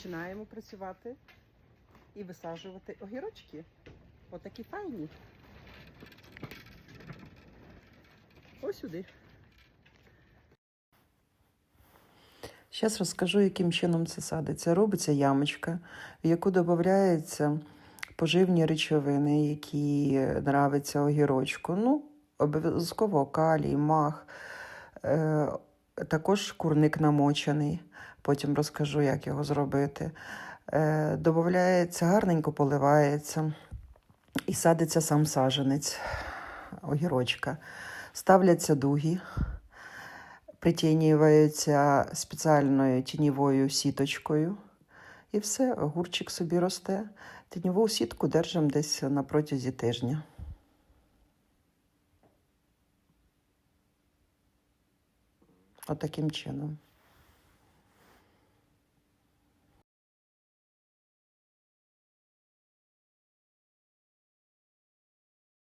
починаємо працювати і висаджувати огірочки. Отакі файні. Ось сюди. Зараз розкажу, яким чином це садиться. Робиться ямочка, в яку додаються поживні речовини, які нравиться огірочку. Ну, обов'язково калій, мах, е, також курник намочений. Потім розкажу, як його зробити. Е, додається, гарненько поливається і садиться сам саженець огірочка. Ставляться дуги, притінюються спеціальною тіньовою сіточкою. І все, огурчик собі росте. Тіньову сітку держимо десь на протязі тижня. Отаким чином.